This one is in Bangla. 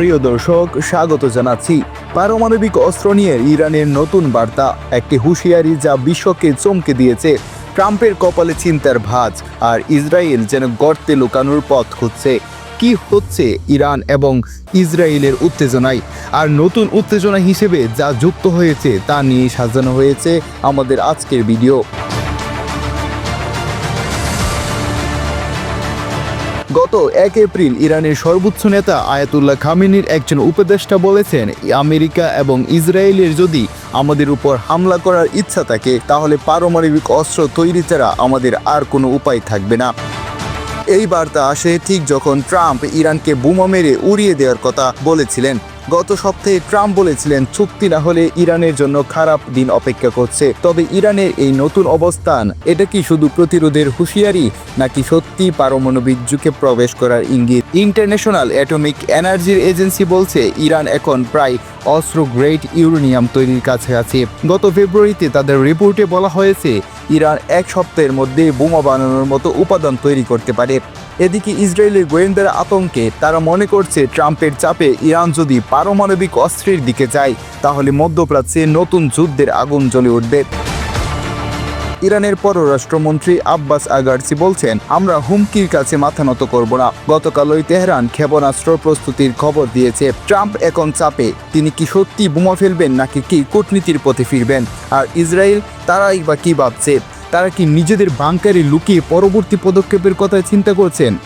প্রিয় দর্শক, স্বাগত জানাচ্ছি। পারমাণবিক অস্ত্র নিয়ে ইরানের নতুন বার্তা, একটি হুঁশিয়ারি যা বিশ্বকে চমকে দিয়েছে। ট্রাম্পের কপালে চিন্তার ভাঁজ, আর ইসরায়েল যেন গর্তে লুকানোর পথ খুঁজছে। কি হচ্ছে ইরান এবং ইসরায়েলের উত্তেজনায়? আর নতুন উত্তেজনা হিসেবে যা যুক্ত হয়েছে তা নিয়ে সাজানো হয়েছে আমাদের আজকের ভিডিও। গত এক এপ্রিল ইরানের সর্বোচ্চ নেতা আয়াতুল্লাহ খামিনির একজন উপদেষ্টা বলেছেন, আমেরিকা এবং ইসরায়েলের যদি আমাদের উপর হামলা করার ইচ্ছা থাকে, তাহলে পারমাণবিক অস্ত্র তৈরি ছাড়া আমাদের আর কোনো উপায় থাকবে না। এই বার্তা আসে ঠিক যখন ট্রাম্প ইরানকে বোমা মেরে উড়িয়ে দেওয়ার কথা বলেছিলেন। গত সপ্তাহে ট্রাম্প বলেছিলেন, চুক্তি না হলে ইরানের জন্য খারাপ দিন অপেক্ষা করছে। তবে ইরানের এই নতুন অবস্থান, এটা কি শুধু প্রতিরোধের হুঁশিয়ারি, নাকি সত্যি পারমাণবিক যুগে প্রবেশ করার ইঙ্গিত? ইন্টারন্যাশনাল অ্যাটমিক এনার্জির এজেন্সি বলছে, ইরান এখন প্রায় অস্ত্র গ্রেড ইউরেনিয়াম তৈরির কাছাকাছি গত ফেব্রুয়ারিতে তাদের রিপোর্টে বলা হয়েছে, ইরান এক সপ্তাহের মধ্যে বোমা বানানোর মতো উপাদান তৈরি করতে পারে। এদিকে ইসরায়েলের গোয়েন্দারা আতঙ্কে, তারা মনে করছে ট্রাম্পের চাপে ইরান যদি পারমাণবিক অস্ত্রের দিকে যায়, তাহলে মধ্যপ্রাচ্যে নতুন যুদ্ধের আগুন জ্বলে উঠবে। ইরানের পররাষ্ট্রমন্ত্রী আব্বাস আগারসি বলছেন, আমরা হুমকির কাছে মাথা নত করব না। গতকালই তেহরান ক্ষেপণাস্ত্র প্রস্তুতির খবর দিয়েছে। ট্রাম্প এখন চাপে। তিনি কি সত্যি বোমা ফেলবেন নাকি কি কূটনীতির পথে ফিরবেন? আর ইসরায়েল তারাই বা কি ভাবছে? তারা কি নিজেদের বাংকারে লুকিয়ে পরবর্তী পদক্ষেপের কথা চিন্তা করছেন?